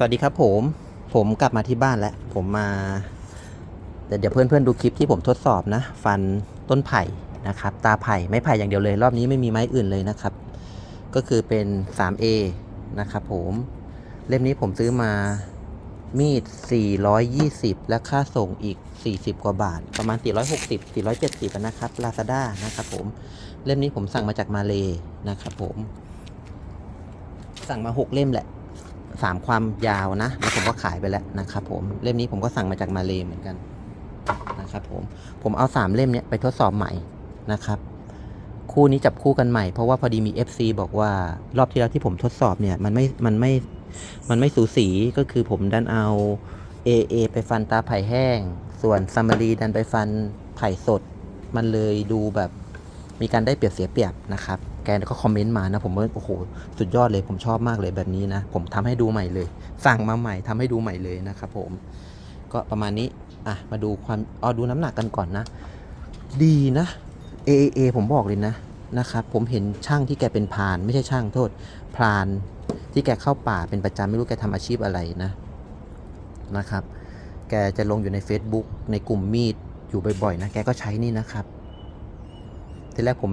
สวัสดีครับผมผมกลับมาที่บ้านแล้ว ผมมาเดี๋ยวเดี๋ยวเพื่อนๆดูคลิปที่ผมทดสอบนะ ฟันต้นไผ่นะครับ ตาไผ่ไม้ไผ่อย่างเดียวเลย รอบนี้ไม่มีไม้อื่นเลยนะครับ ก็คือเป็น 3A นะครับผมเล่มนี้ผมซื้อมามีด 420 และค่าส่งอีก 40 กว่าบาท ประมาณ 460 470อะนะครับ Lazada นะครับผม เล่มนี้ผมสั่งมาจากมาเลนะครับผม สั่งมา 6 เล่มแหละ สามความยาวนะแล้วผมก็ขายไปแล้วนะครับผมเล่มนี้ผมก็สั่งมาจากมาเลเหมือนกันนะครับผมผมเอาสามเล่มเนี้ยไปทดสอบใหม่นะครับคู่นี้จับคู่กันใหม่เพราะว่าพอดีมี FC บอกว่ารอบที่แล้วที่ผมทดสอบเนี่ยมันไม่มันไม่มันไม่สูสีก็คือผมดันเอา AA ไปฟันตาไผ่แห้ง ส่วนซัมมารีดันไปฟันไผ่สด มันเลยดูแบบมีการได้เปรียบเสียเปรียบนะครับ แกก็คอมเมนต์มานะผมว่าโอ้โหสุดยอดเลยผมชอบมากเลยแบบนี้นะ ผมทำให้ดูใหม่เลย สั่งมาใหม่ทำให้ดูใหม่เลยนะครับผมก็ประมาณนี้อะมาดูความเอาดูน้ำหนักกันก่อนนะ ดีนะ AAA ผมบอกเลยนะนะครับผมเห็นช่างที่แกเป็นพราน ไม่ใช่ช่างโทษพรานที่แกเข้าป่าเป็นประจำไม่รู้แกทำอาชีพอะไรนะนะครับ แกจะลงอยู่ใน Facebook ในกลุ่มมีดอยู่บ่อยๆนะแกก็ใช้นี่นะครับทีแรกผม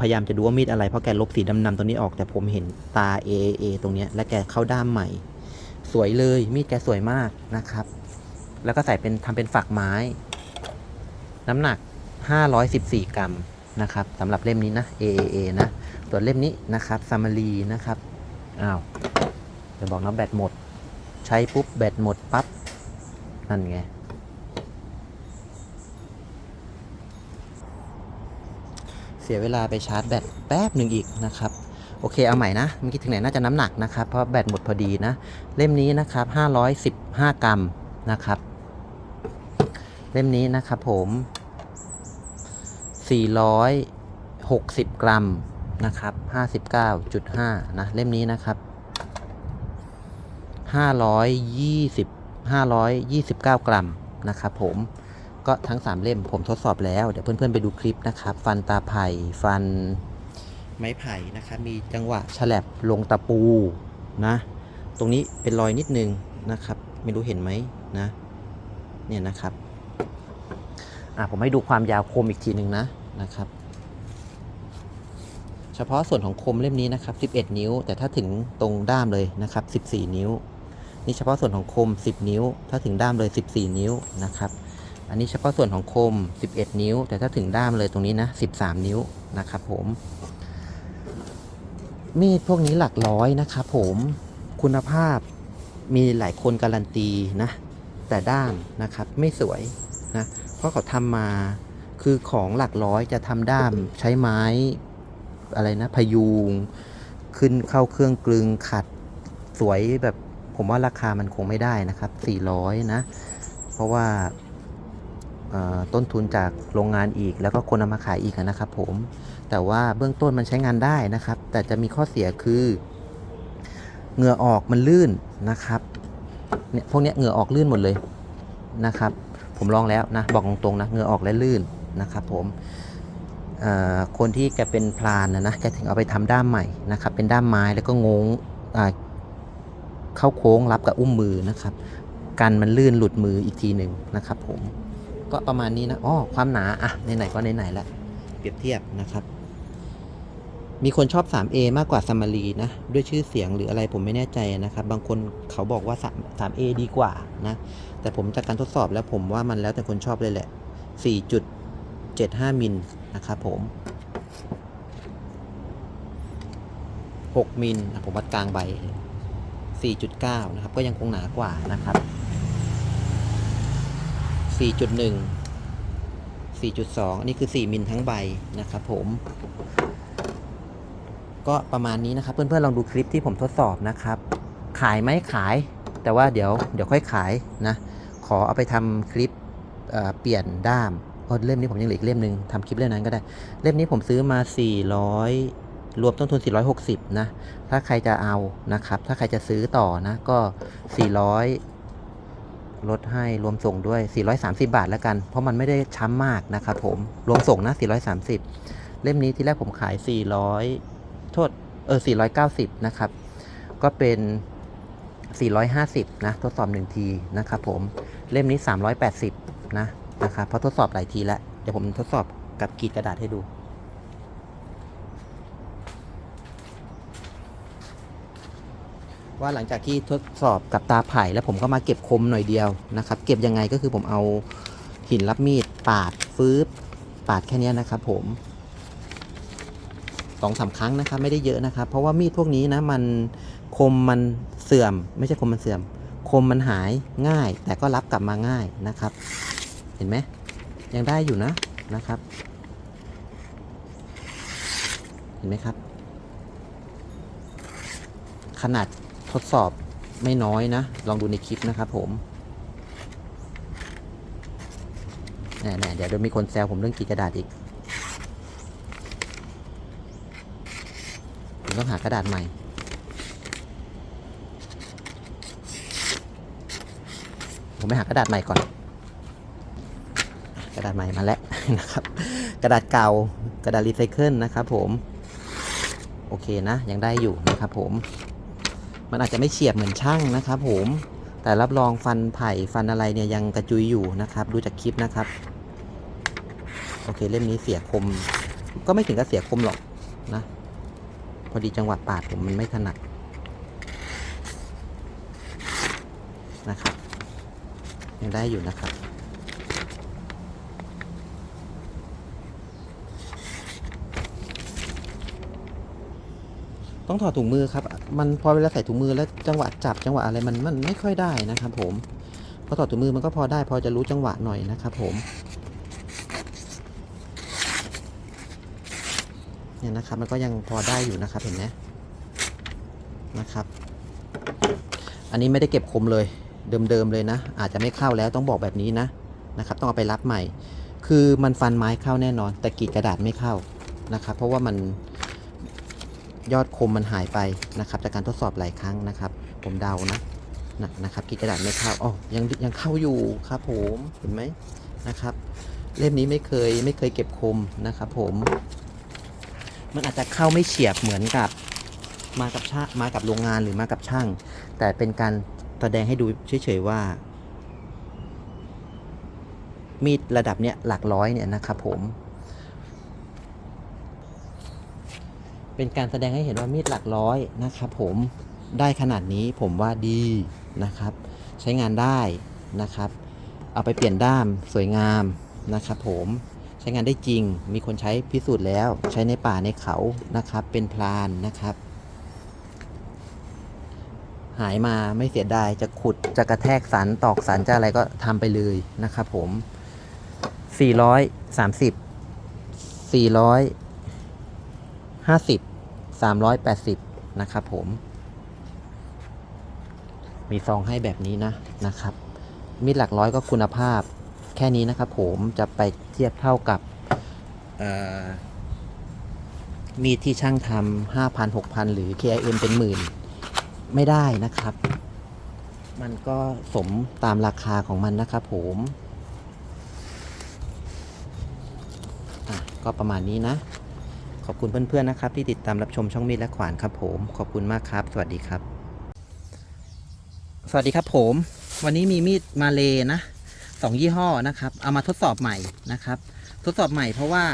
พยายามจะดูว่ามีดอะไรเพราะแกลบสีดำๆตรงนี้ออกแต่ผมเห็นตา AA ตรงเนี้ยและแกเข้าด้ามใหม่ สวยเลยมีดแกสวยมากนะครับ แล้วก็ใส่เป็นทำเป็นฝักไม้ น้ำหนัก 514 กรัมนะครับสำหรับเล่มนี้นะ AAA นะส่วนเล่มนี้นะครับซามารีนะครับอ้าวจะบอกนะแบตหมด ใช้ปุ๊บแบตหมดปั๊บนั่นไง เสียเวลาไปชาร์จแบตแป๊บหนึ่งอีกนะครับโอเคเอาใหม่นะเมื่อกี้ถึงไหนน่าจะน้ำหนักนะครับเพราะแบตหมดพอดีนะ เล่มนี้นะครับ 515 กรัมนะครับ เล่มนี้นะครับผม 460 กรัมนะครับ 59.5 นะ เล่มนี้นะครับ 520 529 กรัมนะครับผม ก็ทั้ง 3 เล่มผมทดสอบแล้ว เดี๋ยวเพื่อนๆไปดูคลิปนะครับ ฟันตาไผ่ฟันไม้ไผ่นะครับมีจังหวะฉลับลงตะปูนะ ตรงนี้เป็นรอยนิดนึงนะครับ ไม่รู้เห็นไหมนะเนี่ยนะครับอะผมให้ดูความยาวคมอีกทีหนึ่งนะนะครับ เฉพาะส่วนของคมเล่มนี้นะครับ 11 นิ้ว แต่ถ้าถึงตรงด้ามเลยนะครับ 14 นิ้ว นี่เฉพาะส่วนของคม 10 นิ้ว ถ้าถึงด้ามเลย 14 นิ้วนะครับ อันนี้เฉพาะส่วนของคม 11 นิ้ว แต่ถ้าถึงด้ามเลยตรงนี้นะ 13 นิ้วนะครับผม มีดพวกนี้หลักร้อยนะครับผมคุณภาพมีหลายคนการันตีนะ แต่ด้ามนะครับไม่สวยนะ เพราะเขาทำมาคือของหลักร้อยจะทำด้ามใช้ไม้อะไรนะพยุงขึ้นเข้าเครื่องกลึงขัดสวยแบบผมว่าราคามันคงไม่ได้นะครับ 400 นะ เพราะว่า ต้นทุนจากโรงงานอีก แล้วก็คนเอามาขายอีกนะครับผม แต่ว่าเบื้องต้นมันใช้งานได้นะครับ แต่จะมีข้อเสียคือเหงื่อออกมันลื่นนะครับเนี่ยพวกนี้เหงื่อออกลื่นหมดเลยนะครับ ผมลองแล้วนะบอกตรงๆนะเหงื่อออกและลื่นนะครับ ผมคนที่แกเป็นพรานนะนะแกถึงเอาไปทำด้ามใหม่นะครับ เป็นด้ามไม้แล้วก็งงเข้าโค้งรับกับอุ้มมือนะครับ กันมันลื่นหลุดมืออีกทีหนึ่งนะครับ ผม ก็ประมาณนี้นะอ๋อความหนาอะไหนๆก็ไหนๆล้วเปรียบเทียบนะครับ มีคนชอบ 3A มากกว่าซัมมารีนะด้วยชื่อเสียงหรืออะไรผมไม่แน่ใจนะครับ บางคนเขาบอกว่า3 3A ดีกว่านะ แต่ผมจากการทดสอบแล้วผมว่ามันแล้วแต่คนชอบเลยแหละ 4.75มิลนะครับผม6มิลผมวัดกลางใบ 4.9 นะครับ ก็ยังคงหนากว่านะครับ 4.1 4.2 อันนี้คือ 4 มิลทั้งใบนะครับผม ก็ประมาณนี้นะครับ เพื่อนๆ ลองดูคลิปที่ผมทดสอบนะครับ ขายไหมขาย แต่ว่าเดี๋ยวเดี๋ยวค่อยขายนะ ขอเอาไปทำคลิปเเปลี่ยนด้ามเพราะเล่มนี้ผมยังเหลืออีกเล่มหนึ่งทำคลิปเล่มนั้นก็ได้ เล่มนี้ผมซื้อมา 400รวมต้นทุน 460 นะ ถ้าใครจะเอานะครับ ถ้าใครจะซื้อต่อนะ ก็ 400 ลดให้รวมส่งด้วย 430 บาทแล้วกัน เพราะมันไม่ได้ช้ำมากนะครับผม รวมส่งนะ 430 เล่มนี้ที่แรกผมขาย 400 โทษ เออ 490 นะครับ ก็เป็น 450 นะ ทดสอบ 1 ทีนะครับผม เล่มนี้ 380 นะ นะครับ เพราะทดสอบหลายทีแล้ว เดี๋ยวผมทดสอบกับกรีดกระดาษให้ดู ว่าหลังจากที่ทดสอบกับตาไผ่แล้วผมก็มาเก็บคมหน่อยเดียวนะครับ เก็บยังไงก็คือผมเอาหินรับมีดปาดฟืบปาดแค่นี้นะครับ ผมสองสามครั้งนะครับ ไม่ได้เยอะนะครับ เพราะว่ามีดพวกนี้นะมันคมมันเสื่อม ไม่ใช่คมมันเสื่อม คมมันหายง่าย แต่ก็รับกลับมาง่ายนะครับ เห็นไหมยังได้อยู่นะนะครับ เห็นไหมครับ ขนาด ทดสอบไม่น้อยนะ ลองดูในคลิปนะครับผมแน่ๆเดี๋ยวเดี๋ยวมีคนแซวผมเรื่องกีกระดาษอีก ผมต้องหากระดาษใหม่ผมไปหากระดาษใหม่ก่อน กระดาษใหม่มาแล้วนะครับ กระดาษเก่ากระดาษรีไซเคิลนะครับผม โอเคนะ ยังได้อยู่นะครับผม มันอาจจะไม่เฉียบเหมือนช่างนะครับผมแต่รับรองฟันไผ่ฟันอะไรเนี่ยยังกระจุยอยู่นะครับ ดูจากคลิปนะครับ โอเคเล่มนี้เสียคม ก็ไม่ถึงกับเสียคมหรอกนะ พอดีจังหวะปาดผมมันไม่ถนัดนะครับ ยังได้อยู่นะครับต้องถอดถุงมือครับ มันพอเวลาใส่ถุงมือแล้วจังหวะจับจังหวะอะไรมันมันไม่ค่อยได้นะครับ ผมพอถอดถุงมือมันก็พอได้ พอจะรู้จังหวะหน่อยนะครับ ผมเนี่ยนะครับมันก็ยังพอได้อยู่นะครับเห็นไหมนะครับ อันนี้ไม่ได้เก็บคมเลยเดิมๆเลยนะ อาจจะไม่เข้าแล้วต้องบอกแบบนี้นะนะครับต้องเอาไปรับใหม่ คือมันฟันไม้เข้าแน่นอน แต่กรีดกระดาษไม่เข้านะครับ เพราะว่ามัน ยอดคมมันหายไปนะครับ จากการทดสอบหลายครั้งนะครับ ผมเดานะนะนะครับกีกระดาษไม่เข้าอ๋อยังยังเข้าอยู่ครับผมเห็นไหมนะครับ เล่มนี้ไม่เคยไม่เคยเก็บคมนะครับ ผม มันอาจจะเข้าไม่เฉียบเหมือนกับมากับช่างมากับโรงงานหรือมากับช่าง แต่เป็นการแสดงให้ดูเฉยๆว่า มีดระดับเนี้ยหลักร้อยเนี่ยนะครับผม เป็นการแสดงให้เห็นว่ามีดหลักร้อยนะครับผมได้ขนาดนี้ผมว่าดีนะครับ ใช้งานได้นะครับ เอาไปเปลี่ยนด้ามสวยงามนะครับผมใช้งานได้จริง มีคนใช้พิสูจน์แล้ว ใช้ในป่าในเขานะครับ เป็นพลานนะครับ หายมาไม่เสียดายจะขุดจะกระแทกสันตอกสันจะอะไรก็ทำไปเลยนะครับผม 430 400 ห้าสิบสามร้อยแปดสิบนะครับผม มีซองให้แบบนี้นะนะครับ มีดหลักร้อยก็คุณภาพแค่นี้นะครับผมจะไปเทียบเท่ากับมีดที่ช่างทำห้าพันหกพันหรือ KIM เป็นหมื่น ไม่ได้นะครับ มันก็สมตามราคาของมันนะครับผมก็ประมาณนี้นะ ขอบคุณเพื่อนๆนะครับ ที่ติดตามรับชมช่องมีดและขวานครับผม ขอบคุณมากครับ สวัสดีครับ สวัสดีครับผม วันนี้มีมีดมาเลนะสองยี่ห้อนะครับ เอามาทดสอบใหม่นะครับ ทดสอบใหม่เพราะว่า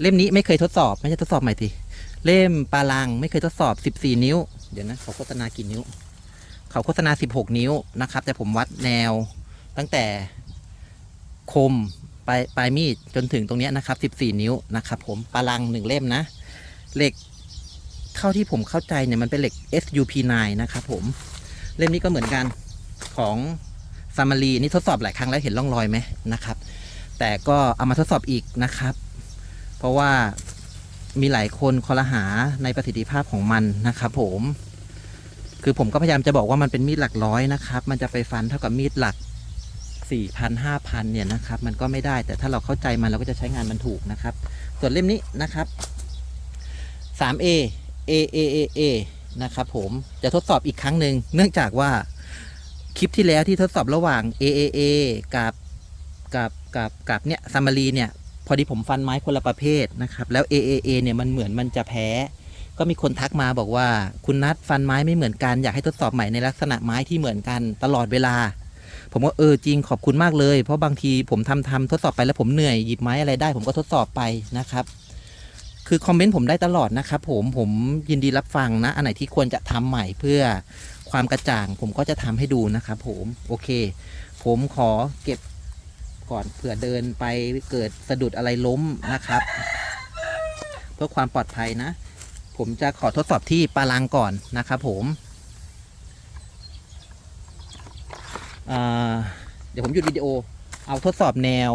เล่มนี้ไม่เคยทดสอบไม่ใช่ทดสอบใหม่ทีเล่มปาลังไม่เคยทดสอบ 14 นิ้ว เดี๋ยวนะเขาโฆษณากี่นิ้ว เขาโฆษณา 16 นิ้วนะครับ แต่ผมวัดแนวตั้งแต่คม ปลายปลายมีดจนถึงตรงนี้นะครับ 14 นิ้วนะครับ ผมปาลังหนึ่งเล่มนะ เหล็กเท่าที่ผมเข้าใจเนี่ยมันเป็นเหล็ก SUP9 นะครับผมเล่มนี้ก็เหมือนกันของซามารีนี่ทดสอบหลายครั้งแล้วเห็นร่องรอยไหมนะครับ แต่ก็เอามาทดสอบอีกนะครับ เพราะว่ามีหลายคนคอรหาในประสิทธิภาพของมันนะครับผม คือผมก็พยายามจะบอกว่ามันเป็นมีดหลักร้อยนะครับ มันจะไปฟันเท่ากับมีดหลัก สี่พันห้าพันเนี่ยนะครับ มันก็ไม่ได้แต่ถ้าเราเข้าใจมันเราก็จะใช้งานมันถูกนะครับ ส่วนเล่มนี้นะครับ 3A A A A A นะครับผมจะทดสอบอีกครั้งหนึ่งเนื่องจากว่าคลิปที่แล้วที่ทดสอบระหว่าง A A A กับกับกับกับเนี่ยซัมมารีเนี่ยพอดีผมฟันไม้คนละประเภทนะครับ แล้ว A A A เนี่ยมันเหมือนมันจะแพ้ก็มีคนทักมาบอกว่า คุณนัดฟันไม้ไม่เหมือนกันอยากให้ทดสอบใหม่ในลักษณะไม้ที่เหมือนกันตลอดเวลา ผมก็เออจริงขอบคุณมากเลย เพราะบางทีผมทำทำทดสอบไปแล้วผมเหนื่อยหยิบไม้อะไรได้ ผมก็ทดสอบไปนะครับคือคอมเมนต์ผมได้ตลอดนะครับผมผมยินดีรับฟังนะ อันไหนที่ควรจะทำใหม่เพื่อความกระจ่าง ผมก็จะทำให้ดูนะครับผมโอเค ผมขอเก็บก่อนเผื่อเดินไปเกิดสะดุดอะไรล้มนะครับ เพื่อความปลอดภัยนะ ผมจะขอทดสอบที่ปาลังก่อนนะครับผมอ่า เดี๋ยวผมหยุดวิดีโอ เอาทดสอบแนว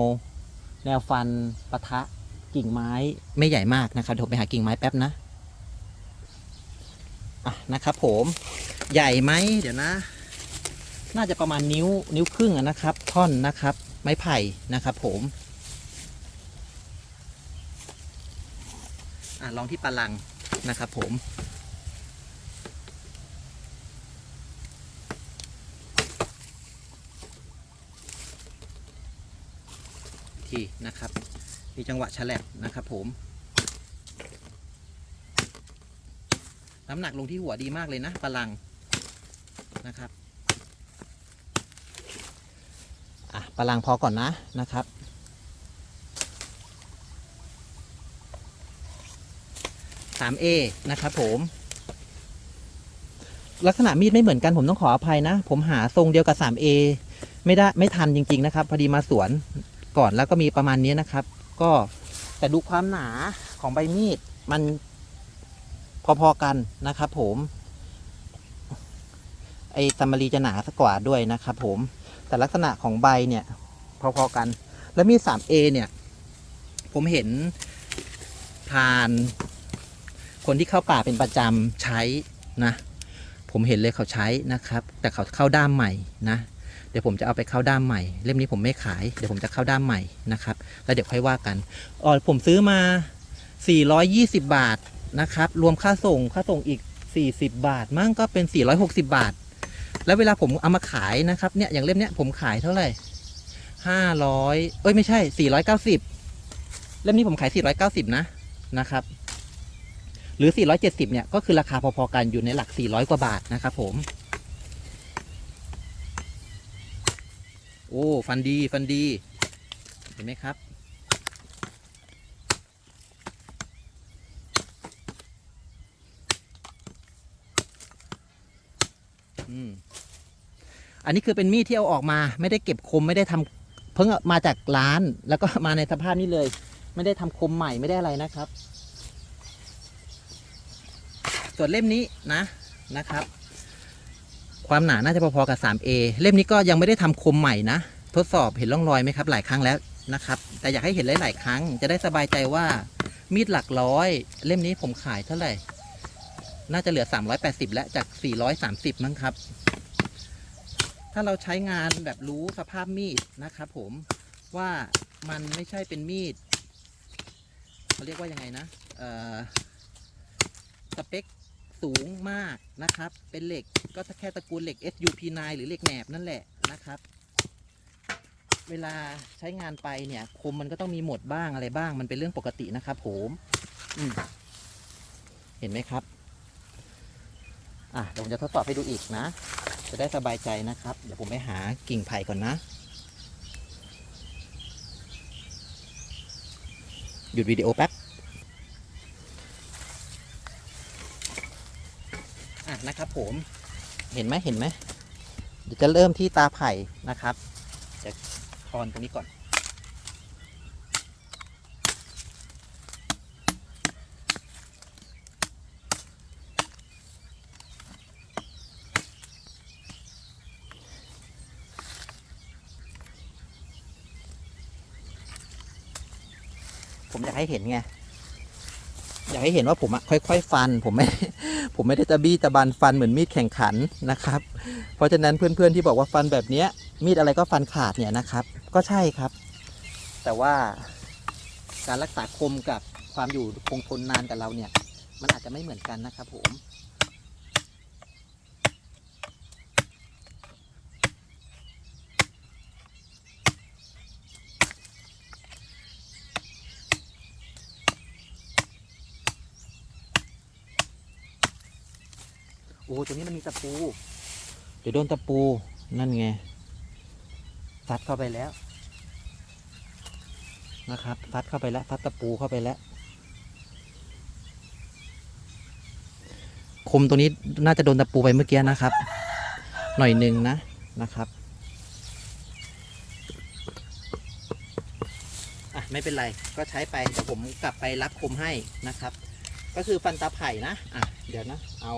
แนวฟันปะทะกิ่งไม้ไม่ใหญ่มากนะครับเดี๋ยวผมไปหากิ่งไม้แป๊บนะอะนะครับ ผมใหญ่ไหมเดี๋ยวนะ น่าจะประมาณนิ้วนิ้วครึ่งนะครับ ท่อนนะครับ ไม้ไผ่นะครับ ผมอะลองที่ปาลังนะครับ ผม ทีนะครับ มีจังหวะฉลับนะครับผม น้ำหนักลงที่หัวดีมากเลยนะปลังนะครับอะปลังพอก่อนนะนะครับ 3A นะครับผมลักษณะมีดไม่เหมือนกันผมต้องขออภัยนะ ผมหาทรงเดียวกับ 3A ไม่ได้ไม่ทันจริง ๆ นะครับ พอดีมาสวน ก่อนแล้วก็มีประมาณนี้นะครับ ก็แต่ดูความหนาของใบมีดมันพอๆกันนะครับ ผมไอ้ซัมมารีจะหนาสักกว่าด้วยนะครับ ผมแต่ลักษณะของใบเนี่ย พอๆกัน แล้วมีด 3A เนี่ย ผมเห็นผ่านคนที่เข้าป่าเป็นประจำใช้นะ ผมเห็นเลยเขาใช้นะครับ แต่เขาเข้าด้ามใหม่นะ เดี๋ยวผมจะเอาไปเข้าด้ามใหม่ เล่มนี้ผมไม่ขาย เดี๋ยวผมจะเข้าด้ามใหม่นะครับ แล้วเดี๋ยวค่อยว่ากันอ๋อผมซื้อมา 420 บาทนะครับ รวมค่าส่ง ค่าส่งอีก 40 บาท มั่งก็เป็น 460 บาท แล้วเวลาผมเอามาขายนะครับ เนี่ย อย่างเล่มเนี้ยผมขายเท่าไหร่ 500 เอ้ย ไม่ใช่ 490 เล่มนี้ผมขาย 490 นะ นะครับ หรือ 470 เนี่ย ก็คือราคาพอๆกันอยู่ในหลัก 400 กว่าบาทนะครับผม โอ้ ฟันดีฟันดี เห็นไหมครับ อืม อันนี้คือเป็นมีดที่เอาออกมา ไม่ได้เก็บคมไม่ได้ทำเพิ่งมาจากร้าน แล้วก็มาในสภาพนี้เลย ไม่ได้ทำคมใหม่ไม่ได้อะไรนะครับ ส่วนเล่มนี้นะนะครับ ความหนาน่าจะพอๆกับ 3A เล่มนี้ก็ยังไม่ได้ทำคมใหม่นะ ทดสอบเห็นร่องรอยไหมครับ หลายครั้งแล้วนะครับ แต่อยากให้เห็นหลายๆครั้ง จะได้สบายใจว่ามีดหลักร้อย เล่มนี้ผมขายเท่าไหร่ น่าจะเหลือ 380 แล้วจาก 430 มั้งครับ ถ้าเราใช้งานแบบรู้สภาพมีดนะครับผมว่ามันไม่ใช่เป็นมีดเขาเรียกว่ายังไงนะเอ่อสเปค สูงมากนะครับ เป็นเหล็กก็แค่ตระกูลเหล็ก SUP9 หรือเหล็กแหนบนั่นแหละนะครับ เวลาใช้งานไปเนี่ยคมมันก็ต้องมีหมดบ้างอะไรบ้าง มันเป็นเรื่องปกตินะครับผมมเห็นไหมครับ อะเดี๋ยวผมจะทดสอบให้ดูอีกนะ จะได้สบายใจนะครับ เดี๋ยวผมไปหากิ่งไผ่ก่อนนะ หยุดวิดีโอแป๊บ อะ นะครับผมเห็นไหมเห็นไหมเดี๋ยวจะเริ่มที่ตาไผ่นะครับจะคอนตรงนี้ก่อน ผมอยากให้เห็นไงากให้เห็นว่าผมอะค่อย ๆ ฟัน ผมไม่ ผมไม่ได้จะบี้จะบันฟันเหมือนมีดแข่งขันนะครับ เพราะฉะนั้นเพื่อนๆที่บอกว่าฟันแบบเนี้ย มีดอะไรก็ฟันขาดเนี่ยนะครับ ก็ใช่ครับ แต่ว่าการรักษาคมกับความอยู่คงทนนานกับเราเนี่ย มันอาจจะไม่เหมือนกันนะครับผม โอ้ตัวนี้มันมีตะปู เดี๋ยวโดนตะปู นั่นไงซัดเข้าไปแล้ว นะครับซัดเข้าไปแล้วซัดตะปูเข้าไปแล้ว คมตัวนี้น่าจะโดนตะปูไปเมื่อกี้นะครับ หน่อยหนึ่งนะนะครับอะไม่เป็นไรก็ใช้ไปเดี๋ยวผมกลับไปรับคมให้นะครับ ก็คือฟันตาไผ่นะอะเดี๋ยวนะ เอา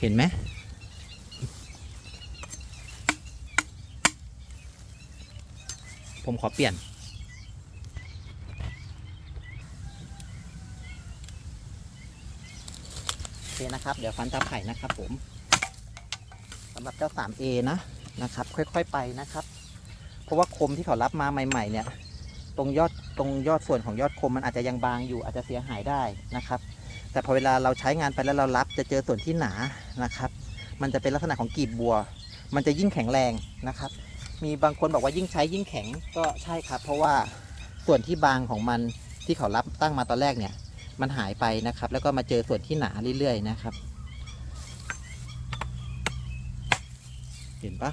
เห็นไหมผมขอเปลี่ยน โอเคนะครับ เดี๋ยวฟันตาไผ่นะครับผมสำหรับเจ้า 3A นะนะครับ ค่อยๆไปนะครับ เพราะว่าคมที่เขารับมาใหม่ ๆ เนี่ย ตรงยอดตรงยอดส่วนของยอดคมมันอาจจะยังบางอยู่อาจจะเสียหายได้นะครับ แต่พอเวลาเราใช้งานไปแล้วเรารับจะเจอส่วนที่หนา นะครับ มันจะเป็นลักษณะของกีบบัว มันจะยิ่งแข็งแรงนะครับ มีบางคนบอกว่ายิ่งใช้ยิ่งแข็งก็ใช่ครับ เพราะว่าส่วนที่บางของมันที่เขารับตั้งมาตอนแรกเนี่ย มันหายไปนะครับ แล้วก็มาเจอส่วนที่หนาเรื่อยๆนะครับ เห็นปะ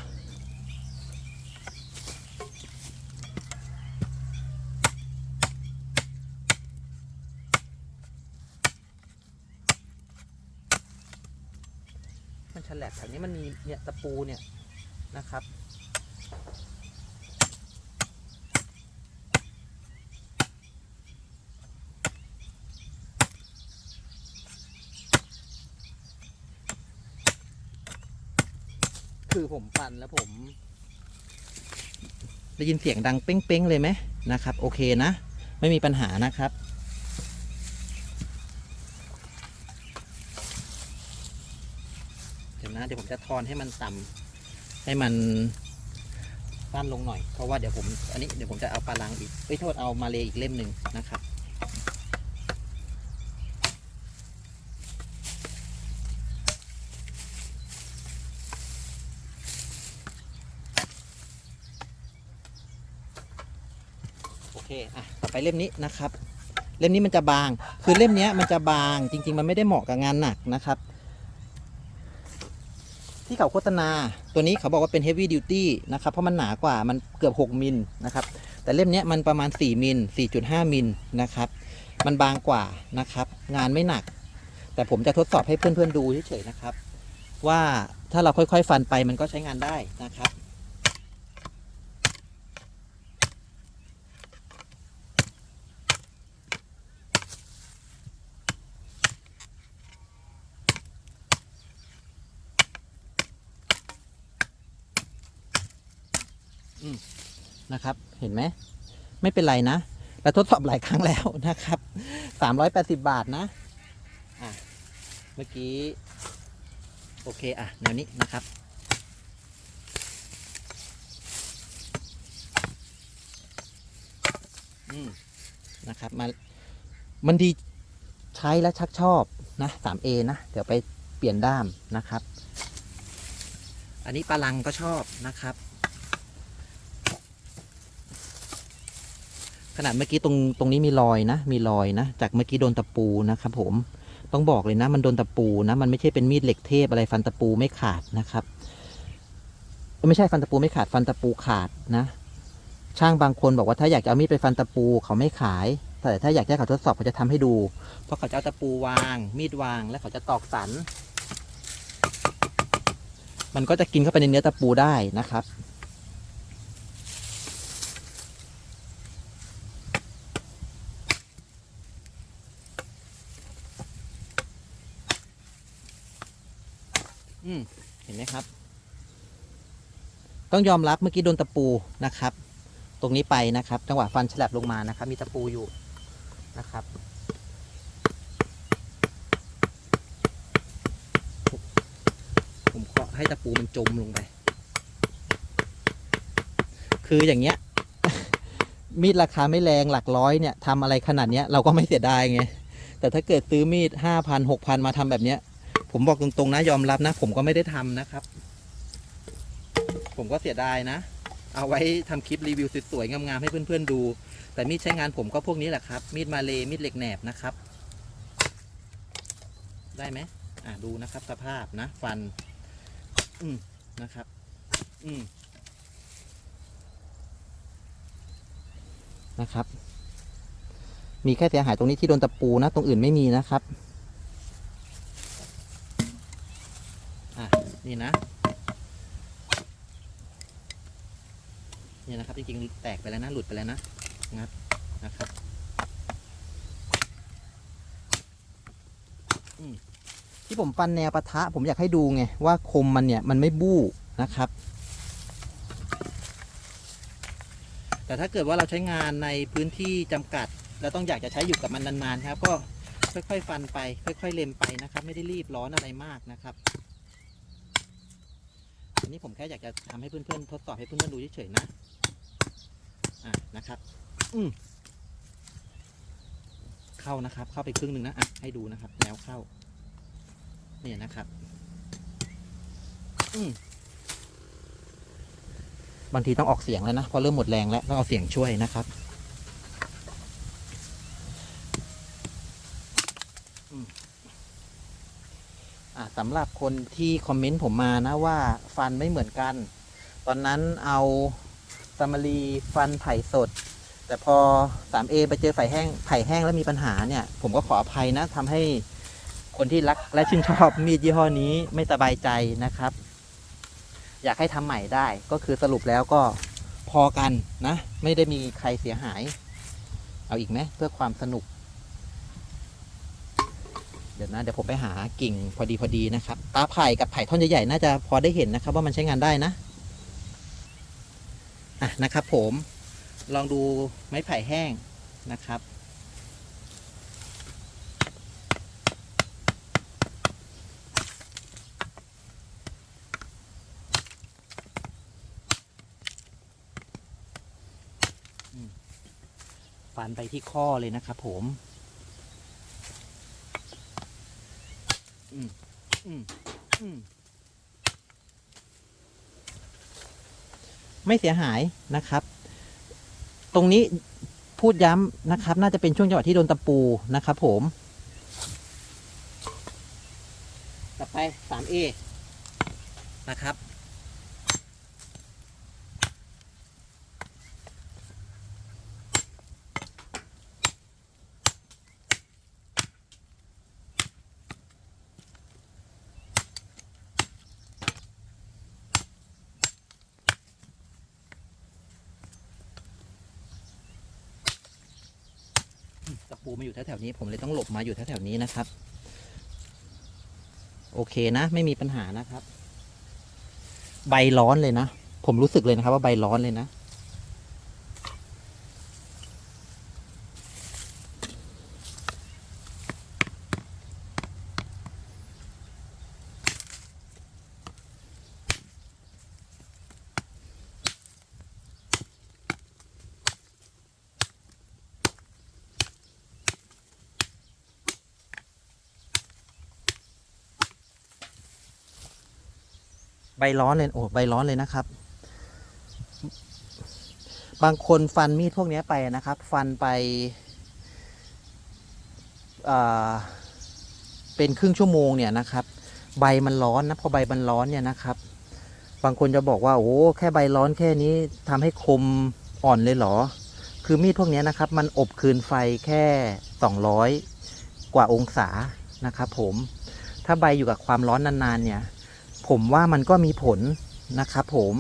มั นี้มันมีเนี่ยตะปูเนี่ยนะครับ คือผมฟันแล้วผม ได้ยินเสียงดังเป้งๆเลยไหมนะครับ โอเคนะ ไม่มีปัญหานะครับ ดี๋ยวนะเดี๋ยวผมจะทอนให้มันต่ำให้มันสั้นลงหน่อย เพราะว่าเดี๋ยวผม อันนี้เดี๋ยวผมจะเอาปลาลังอีกเอ้ยโทษเอามาเลอีกเล่มหนึ่งนะครับโอเคอะต่อไปเล่มนี้นะครับ เล่มนี้มันจะบาง คือเล่มนี้มันจะบาง จริง ๆ มันไม่ได้เหมาะกับงานหนักนะครับ เขาโฆษณา ตัวนี้เขาบอกว่าเป็น heavy duty นะครับ เพราะมันหนากว่ามันเกือบ 6 มิลนะครับ แต่เล่มนี้มันประมาณ 4 มิล 4.5 มิลนะครับ มันบางกว่านะครับ งานไม่หนัก แต่ผมจะทดสอบให้เพื่อนๆดูเฉยๆนะครับ ว่าถ้าเราค่อยๆ ฟันไปมันก็ใช้งานได้นะครับ นะครับ เห็นไหม ไม่เป็นไรนะเราทดสอบหลายครั้งแล้วนะครับ 380 บาทนะอะเมื่อกี้ โอเคอะแนวนี้นะครับอืมนะครับมามันดีใช้และชักชอบนะ 3A นะ เดี๋ยวไปเปลี่ยนด้ามนะครับ อันนี้ปลาลังก็ชอบนะครับ ขนาดเมื่อกี้ตรงตรงนี้มีรอยนะ มีรอยนะ จากเมื่อกี้โดนตะปูนะครับ ผมต้องบอกเลยนะ มันโดนตะปูนะ มันไม่ใช่เป็นมีดเหล็กเทพอะไรฟันตะปูไม่ขาดนะครับ ไม่ใช่ฟันตะปูไม่ขาดฟันตะปูขาดนะ ช่างบางคนบอกว่าถ้าอยากจะเอามีดไปฟันตะปูเขาไม่ขาย แต่ถ้าอยากให้เขาทดสอบเขาจะทำให้ดู เพราะเขาจะเอาตะปูวาง มีดวาง แล้วเขาจะตอกสัน มันก็จะกินเข้าไปในเนื้อตะปูได้นะครับ อืมเห็นไหมครับ ต้องยอมรับเมื่อกี้โดนตะปูนะครับ ตรงนี้ไปนะครับ จังหวะฟันฉลับลงมานะครับ มีตะปูอยู่นะครับผมขอให้ตะปูมันจมลงไป คืออย่างเงี้ย มีดราคาไม่แรงหลักร้อยเนี่ยทำอะไรขนาดเนี้ยเราก็ไม่เสียดายไง แต่ถ้าเกิดซื้อมีดห้าพันหกพันมาทำแบบเนี้ย ผมบอกตรงๆนะยอมรับนะ ผมก็ไม่ได้ทำนะครับ ผมก็เสียดายนะ เอาไว้ทำคลิปรีวิวสวยๆงามๆให้เพื่อนๆดู แต่มีดใช้งานผมก็พวกนี้แหละครับ มีดมาเลมีดเหล็กแหนบนะครับ ได้ไหมอะดูนะครับสภาพนะ ฟัน อืมนะครับ อืมนะครับ มีแค่เสียหายตรงนี้ที่โดนตะปูนะ ตรงอื่นไม่มีนะครับ อะ นี่นะ นี่นะครับจริงๆแตกไปแล้วนะ หลุดไปแล้วนะ งัดนะครับที่ผมฟันแนวปะทะ ผมอยากให้ดูไง ว่าคมมันเนี่ย มันไม่บู้นะครับ แต่ถ้าเกิดว่าเราใช้งานในพื้นที่จำกัด แล้วต้องอยากจะใช้อยู่กับมันนานๆครับ ก็ค่อยๆ ฟันไป ค่อย ๆ เล็มไปนะครับ ไม่ได้รีบร้อนอะไรมากนะครับ นี้ผมแค่อยากจะทำให้เพื่อนๆทดสอบให้เพื่อนๆดูเฉยๆนะอะนะครับ อืมเข้านะครับ เข้าไปครึ่งหนึ่งนะอะให้ดูนะครับแนวเข้า เนี่ยนะครับ อืมบางทีต้องออกเสียงแล้วนะเพราะเริ่มหมดแรงแล้วต้องเอาเสียงช่วยนะครับอืมอะ สำหรับคนที่คอมเมนต์ผมมานะว่าฟันไม่เหมือนกัน ตอนนั้นเอาซามารีฟันไผ่สด แต่พอ 3A ไปเจอไผ่แห้งไผ่แห้งแล้วมีปัญหาเนี่ย ผมก็ขออภัยนะทำให้คนที่รักและชื่นชอบมีดยี่ห้อนี้ไม่สบายใจนะครับ อยากให้ทำใหม่ได้ก็คือสรุปแล้วก็พอกันนะ ไม่ได้มีใครเสียหาย เอาอีกไหมเพื่อความสนุก เดี๋ยวนะเดี๋ยวผมไปหากิ่งพอดีพอดีนะครับตาไผ่กับไผ่ท่อนใหญ่ๆน่าจะพอได้เห็นนะครับ ว่ามันใช้งานได้นะอะนะครับผมลองดูไม้ไผ่แห้งนะครับ ฟันไปที่ข้อเลยนะครับผม อืมอืมอืมไม่เสียหายนะครับ ตรงนี้พูดย้ำนะครับ น่าจะเป็นช่วงจังหวะที่โดนตะปูนะครับ ผม ต่อไป 3A นะครับ ตะปูมาอยู่แถวๆนี้ ผมเลยต้องหลบมาอยู่แถวๆนี้นะครับ โอเคนะ ไม่มีปัญหานะครับ ใบร้อนเลยนะ ผมรู้สึกเลยนะครับ ว่าใบร้อนเลยนะ บร้อนเลยโอ้ใบร้อนเลยนะครับ บางคนฟันมีดพวกนี้ไปนะครับ ฟันไปเป็นครึ่งชั่วโมงเนี่ยนะครับ ใบมันร้อนนะพอใบมันร้อนเนี่ยนะครับ บางคนจะบอกว่าโอ้แค่ใบร้อนแค่นี้ทำให้คมอ่อนเลยเหรอ คือมีดพวกนี้นะครับ มันอบคืนไฟแค่ 200 กว่าองศานะครับ ผมถ้าใบอยู่กับความร้อนนานๆเนี่ย ผมว่ามันก็มีผลนะครับผม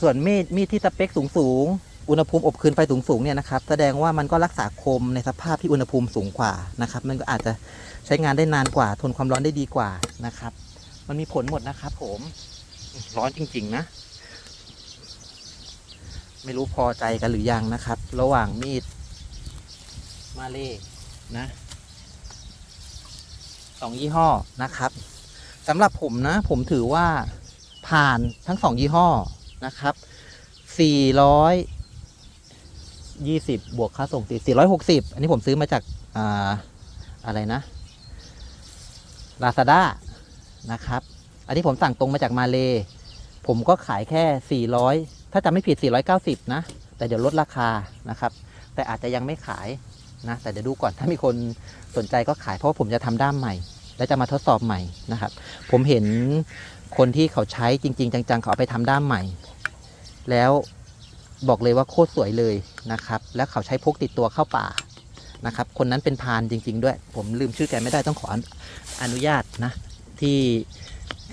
ส่วนมีดมีดที่สเปคสูงสูงๆอุณหภูมิอบคืนไฟสูงสูงๆเนี่ยนะครับแสดงว่ามันก็รักษาคมในสภาพที่อุณหภูมิสูงกว่านะครับ มันก็อาจจะใช้งานได้นานกว่า ทนความร้อนได้ดีกว่านะครับ มันมีผลหมดนะครับ ผม ร้อนจริง ๆ นะ ไม่รู้พอใจกันหรือยังนะครับ ระหว่างมีด มาเล่นะสองยี่ห้อนะครับ สำหรับผมนะ ผมถือว่าผ่านทั้งสองยี่ห้อนะครับ 420 บวกค่าส่งตี460 อันนี้ผมซื้อมาจากอ่าอะไรนะ Lazada นะครับ อันนี้ผมสั่งตรงมาจากมาเล ผมก็ขายแค่ 400 ถ้าจำไม่ผิด 490 นะ แต่เดี๋ยวลดราคานะครับ แต่อาจจะยังไม่ขายนะ แต่เดี๋ยวดูก่อนถ้ามีคนสนใจก็ขายเพราะผมจะทำด้ามใหม่ แล้วจะมาทดสอบใหม่นะครับ ผมเห็นคนที่เขาใช้จริง ๆ จังๆ เขาเอาไปทำด้ามใหม่ แล้วบอกเลยว่าโคตรสวยเลยนะครับ แล้วเขาใช้พกติดตัวเข้าป่านะครับ คนนั้นเป็นพานจริง ๆ ด้วย ผมลืมชื่อแกไม่ได้ต้องขออนุญาตนะที่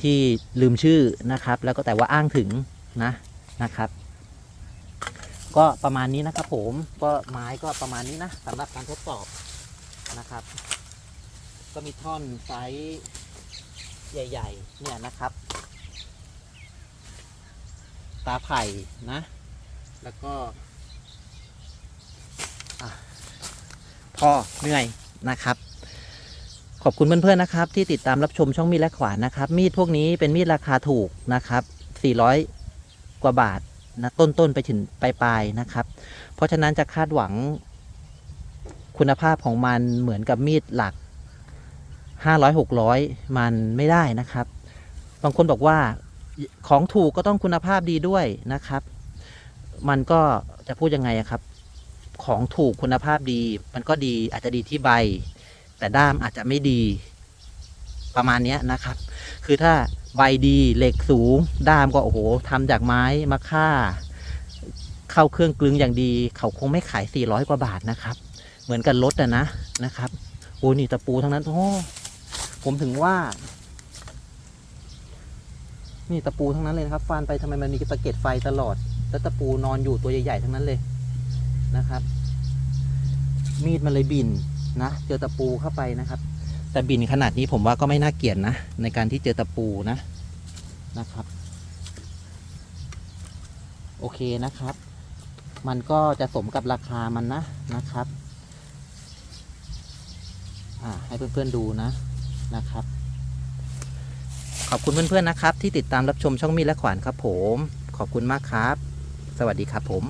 ที่ลืมชื่อนะครับ แล้วก็แต่ว่าอ้างถึงนะนะครับ ก็ประมาณนี้นะครับผมก็ไม้ก็ประมาณนี้นะสำหรับการทดสอบนะครับ ก็มีท่อนไซส์ใหญ่ ๆ เนี่ยนะครับ ตาไผ่นะ แล้วก็อะพอเหนื่อยนะครับ ขอบคุณเพื่อนๆนะครับ ที่ติดตามรับชมช่องมีดและขวานนะครับ มีดพวกนี้เป็นมีดราคาถูกนะครับ 400 กว่าบาทนะต้นๆไปถึงปลายๆนะครับ เพราะฉะนั้นจะคาดหวังคุณภาพของมันเหมือนกับมีดหลัก 500 600มันไม่ได้นะครับ บางคนบอกว่าของถูกก็ต้องคุณภาพดีด้วยนะครับ มันก็จะพูดยังไงครับ ของถูกคุณภาพดี มันก็ดีอาจจะดีที่ใบ แต่ด้ามอาจจะไม่ดีประมาณนี้นะครับ คือถ้าใบดีเหล็กสูง ด้ามก็โอ้โหทำจากไม้มาค่า เข้าเครื่องกลึงอย่างดี เขาคงไม่ขาย 400 กว่าบาทนะครับ เหมือนกันรถอะนะนะครับโอ้นี่ตะปูทั้งนั้นโอ้ ผมถึงว่า นี่ตะปูทั้งนั้นเลยนะครับ ฟานไปทำไมมันมีสะเก็ดไฟตลอด แล้วตะปูนอนอยู่ตัวใหญ่ๆทั้งนั้นเลยนะครับ มีดมันเลยบินนะเจอตะปูเข้าไปนะครับ แต่บินขนาดนี้ผมว่าก็ไม่น่าเกลียดนะในการที่เจอตะปูนะนะครับ โอเคนะครับ มันก็จะสมกับราคามันนะนะครับ อ่าให้เพื่อนๆดูนะ นะครับ ขอบคุณเพื่อนๆนะครับ ที่ติดตามรับชมช่องมีดและขวานครับผม ขอบคุณมากครับ สวัสดีครับผม